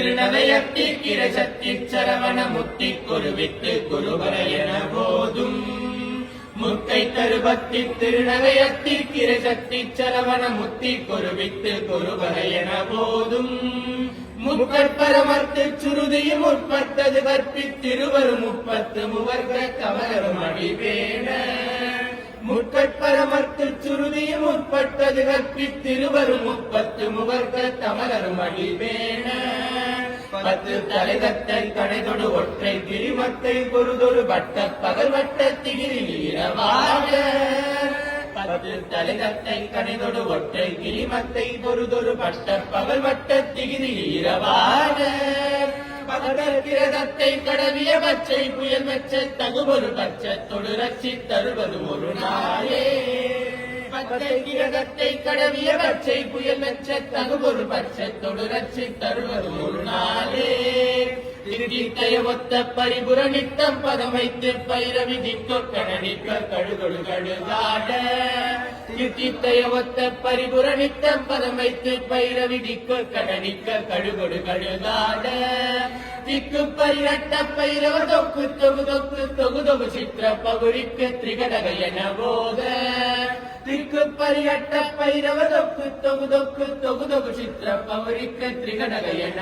திருநகையத்தி கிரசத்தி சரவண முத்தி குருவித்து குருபர என போதும் முத்தை தருபத்தி திருநகையத்தி கிரசத்தி சரவண முத்தி குருவித்து குருபர என போதும் முக்கற்பரமர்த்து சுருதியும் உட்பட்டது கற்பித்திருவரும் முப்பத்து முவர்க கமலரும் அடிவேண முற்கட்பரமர்த்து சுருதியும் உட்பட்டது கற்பித்திருவரும் முப்பத்து முவர்க்க தமலரும் அடிவேண பத்து தலைதத்தை கடைதொடு ஒற்றை கிரிமத்தை பொருதொரு வட்ட பகல் வட்ட திகிரி வீரவாக பத்து தலைதத்தை கடைதொடு ஒற்றை கிரிமத்தை பொருதொரு பட்ட பகல் வட்ட திகிரி வீரவாக பகடற்கிரதத்தை கடவிய பச்சை புயல் வெச்ச தகுபொரு பச்சை தொடு ரச்சி தருவது ஒரு நாளே பச்சை கிரதத்தை கடவிய பச்சை புயல் வெச்ச தகுபொரு பச்சை தொடு தருவது ஒரு நாளே. ஒத்த பரிபுர நித்தம் பதம் வைத்து பைரவி திக்கொக்க நடிக்க கழுதாட. திருத்தய ஒத்த பரிபுர நித்தம் பதம் வைத்து பைரவி திக்கொக்க நடிக்க கழுகொடு கழுதாட. திக்கு பரிரட்ட பைரவ தொக்கு தொகு தொக்கு தொகு தொகு சித்திர பகுரிக்கு திரிகடக என போத. திக்கு பரியட்ட பைரவ தொக்கு தொகு தொக்கு தொகு தொகு சித்திர பகுரிக்கு திரிகடக என